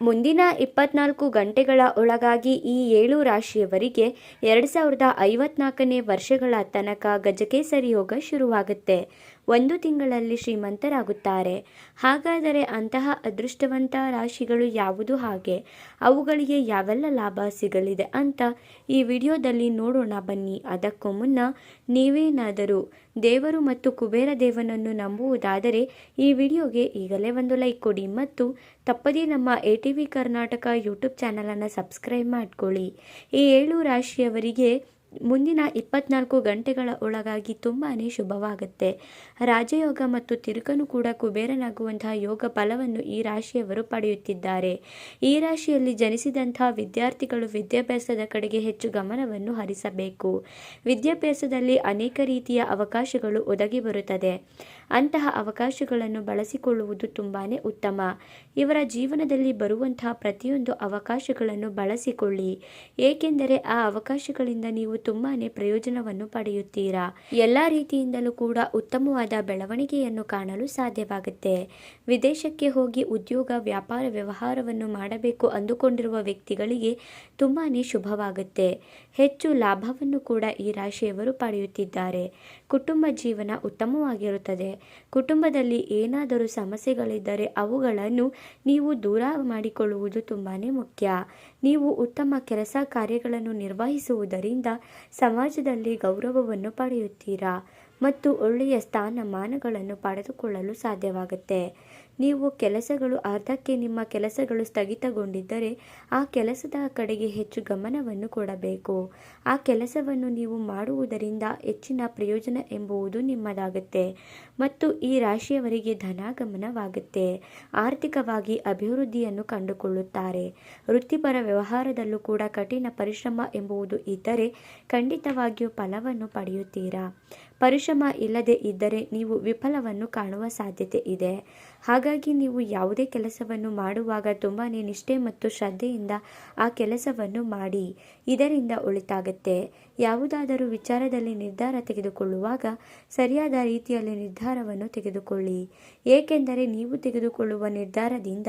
ಮುಂದಿನ ಇಪ್ಪತ್ನಾಲ್ಕು ಗಂಟೆಗಳ ಒಳಗಾಗಿ ಈ ಏಳು ರಾಶಿಯವರಿಗೆ ಎರಡು ಸಾವಿರದ ಐವತ್ನಾಲ್ಕನೇ ವರ್ಷಗಳ ತನಕ ಗಜಕೇಸರಿ ಯೋಗ ಶುರುವಾಗುತ್ತೆ. ಒಂದು ತಿಂಗಳಲ್ಲಿ ಶ್ರೀಮಂತರಾಗುತ್ತಾರೆ. ಹಾಗಾದರೆ ಅಂತಹ ಅದೃಷ್ಟವಂತ ರಾಶಿಗಳು ಯಾವುದು ಹಾಗೆ? ಅವುಗಳಿಗೆ ಯಾವೆಲ್ಲ ಲಾಭ ಸಿಗಲಿದೆ ಅಂತ ಈ ವಿಡಿಯೋದಲ್ಲಿ ನೋಡೋಣ ಬನ್ನಿ. ಅದಕ್ಕೂ ಮುನ್ನ ನೀವೇನಾದರೂ ದೇವರು ಮತ್ತು ಕುಬೇರ ದೇವನನ್ನು ನಂಬುವುದಾದರೆ ಈ ವಿಡಿಯೋಗೆ ಈಗಲೇ ಒಂದು ಲೈಕ್ ಕೊಡಿ ಮತ್ತು ತಪ್ಪದೇ ನಮ್ಮ A T V Karnataka YouTube ಚಾನಲನ್ನು ಸಬ್ಸ್ಕ್ರೈಬ್ ಮಾಡ್ಕೊಳ್ಳಿ. ಈ ಏಳು ರಾಶಿಯವರಿಗೆ ಮುಂದಿನ ಇಪ್ಪತ್ನಾಲ್ಕು ಗಂಟೆಗಳ ಒಳಗಾಗಿ ತುಂಬಾ ಶುಭವಾಗುತ್ತೆ. ರಾಜಯೋಗ ಮತ್ತು ತಿರುಕನು ಕೂಡ ಕುಬೇರನಾಗುವಂತಹ ಯೋಗ ಫಲವನ್ನು ಈ ರಾಶಿಯವರು ಪಡೆಯುತ್ತಿದ್ದಾರೆ. ಈ ರಾಶಿಯಲ್ಲಿ ಜನಿಸಿದಂತಹ ವಿದ್ಯಾರ್ಥಿಗಳು ವಿದ್ಯಾಭ್ಯಾಸದ ಕಡೆಗೆ ಹೆಚ್ಚು ಗಮನವನ್ನು ಹರಿಸಬೇಕು. ವಿದ್ಯಾಭ್ಯಾಸದಲ್ಲಿ ಅನೇಕ ರೀತಿಯ ಅವಕಾಶಗಳು ಒದಗಿ ಬರುತ್ತದೆ. ಅಂತಹ ಅವಕಾಶಗಳನ್ನು ಬಳಸಿಕೊಳ್ಳುವುದು ತುಂಬಾ ಉತ್ತಮ. ಇವರ ಜೀವನದಲ್ಲಿ ಬರುವಂತಹ ಪ್ರತಿಯೊಂದು ಅವಕಾಶಗಳನ್ನು ಬಳಸಿಕೊಳ್ಳಿ. ಏಕೆಂದರೆ ಆ ಅವಕಾಶಗಳಿಂದ ನೀವು ತುಂಬಾ ಪ್ರಯೋಜನವನ್ನು ಪಡೆಯುತ್ತೀರಾ. ಎಲ್ಲ ರೀತಿಯಿಂದಲೂ ಕೂಡ ಉತ್ತಮವಾದ ಬೆಳವಣಿಗೆಯನ್ನು ಕಾಣಲು ಸಾಧ್ಯವಾಗುತ್ತೆ. ವಿದೇಶಕ್ಕೆ ಹೋಗಿ ಉದ್ಯೋಗ, ವ್ಯಾಪಾರ ವ್ಯವಹಾರವನ್ನು ಮಾಡಬೇಕು ಅಂದುಕೊಂಡಿರುವ ವ್ಯಕ್ತಿಗಳಿಗೆ ತುಂಬಾ ಶುಭವಾಗುತ್ತೆ. ಹೆಚ್ಚು ಲಾಭವನ್ನು ಕೂಡ ಈ ರಾಶಿಯವರು ಪಡೆಯುತ್ತಿದ್ದಾರೆ. ಕುಟುಂಬ ಜೀವನ ಉತ್ತಮವಾಗಿರುತ್ತದೆ. ಕುಟುಂಬದಲ್ಲಿ ಏನಾದರೂ ಸಮಸ್ಯೆಗಳಿದ್ದರೆ ಅವುಗಳನ್ನು ನೀವು ದೂರ ಮಾಡಿಕೊಳ್ಳುವುದು ತುಂಬಾ ಮುಖ್ಯ. ನೀವು ಉತ್ತಮ ಕೆಲಸ ಕಾರ್ಯಗಳನ್ನು ನಿರ್ವಹಿಸುವುದರಿಂದ ಸಮಾಜದಲ್ಲಿ ಗೌರವವನ್ನು ಪಡೆಯುತ್ತೀರಾ ಮತ್ತು ಒಳ್ಳೆಯ ಸ್ಥಾನಮಾನಗಳನ್ನು ಪಡೆದುಕೊಳ್ಳಲು ಸಾಧ್ಯವಾಗುತ್ತೆ. ನೀವು ಕೆಲಸಗಳು, ಅರ್ಧಕ್ಕೆ ನಿಮ್ಮ ಕೆಲಸಗಳು ಸ್ಥಗಿತಗೊಂಡಿದ್ದರೆ ಆ ಕೆಲಸದ ಕಡೆಗೆ ಹೆಚ್ಚು ಗಮನವನ್ನು ಕೊಡಬೇಕು. ಆ ಕೆಲಸವನ್ನು ನೀವು ಮಾಡುವುದರಿಂದ ಹೆಚ್ಚಿನ ಪ್ರಯೋಜನ ಎಂಬುವುದು ನಿಮ್ಮದಾಗುತ್ತೆ ಮತ್ತು ಈ ರಾಶಿಯವರಿಗೆ ಧನಾಗಮನವಾಗುತ್ತೆ. ಆರ್ಥಿಕವಾಗಿ ಅಭಿವೃದ್ಧಿಯನ್ನು ಕಂಡುಕೊಳ್ಳುತ್ತಾರೆ. ವೃತ್ತಿಪರ ವ್ಯವಹಾರದಲ್ಲೂ ಕೂಡ ಕಠಿಣ ಪರಿಶ್ರಮ ಎಂಬುವುದು ಇದ್ದರೆ ಖಂಡಿತವಾಗಿಯೂ ಫಲವನ್ನು ಪಡೆಯುತ್ತೀರಾ? ಪರಿಶ್ರಮ ಇಲ್ಲದೆ ಇದ್ದರೆ ನೀವು ವಿಫಲವನ್ನು ಕಾಣುವ ಸಾಧ್ಯತೆ ಇದೆ. ಹಾಗಾಗಿ ನೀವು ಯಾವುದೇ ಕೆಲಸವನ್ನು ಮಾಡುವಾಗ ತುಂಬಾ ನಿಷ್ಠೆ ಮತ್ತು ಶ್ರದ್ಧೆಯಿಂದ ಆ ಕೆಲಸವನ್ನು ಮಾಡಿ, ಇದರಿಂದ ಒಳಿತಾಗತ್ತೆ. ಯಾವುದಾದರೂ ವಿಚಾರದಲ್ಲಿ ನಿರ್ಧಾರ ತೆಗೆದುಕೊಳ್ಳುವಾಗ ಸರಿಯಾದ ರೀತಿಯಲ್ಲಿ ನಿರ್ಧಾರವನ್ನು ತೆಗೆದುಕೊಳ್ಳಿ. ಏಕೆಂದರೆ ನೀವು ತೆಗೆದುಕೊಳ್ಳುವ ನಿರ್ಧಾರದಿಂದ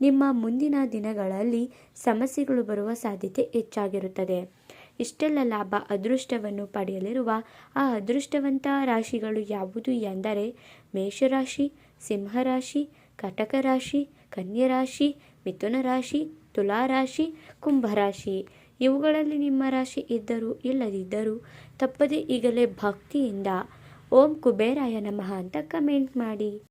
ನಿಮ್ಮ ಮುಂದಿನ ದಿನಗಳಲ್ಲಿ ಸಮಸ್ಯೆಗಳು ಬರುವ ಸಾಧ್ಯತೆ ಹೆಚ್ಚಾಗಿರುತ್ತದೆ. ಇಷ್ಟೆಲ್ಲ ಲಾಭ ಅದೃಷ್ಟವನ್ನು ಪಡೆಯಲಿರುವ ಆ ಅದೃಷ್ಟವಂತ ರಾಶಿಗಳು ಯಾವುದು ಎಂದರೆ ಮೇಷರಾಶಿ, ಸಿಂಹರಾಶಿ ಕಟಕ ರಾಶಿ ಕನ್ಯಾ ರಾಶಿ ಮಿಥುನ ರಾಶಿ ತುಲಾರಾಶಿ, ಕುಂಭರಾಶಿ. ಇವುಗಳಲ್ಲಿ ನಿಮ್ಮ ರಾಶಿ ಇದ್ದರೂ ಇಲ್ಲದಿದ್ದರೂ ತಪ್ಪದೇ ಈಗಲೇ ಭಕ್ತಿಯಿಂದ ಓಂ ಕುಬೇರಾಯ ನಮಃ ಅಂತ ಕಮೆಂಟ್ ಮಾಡಿ.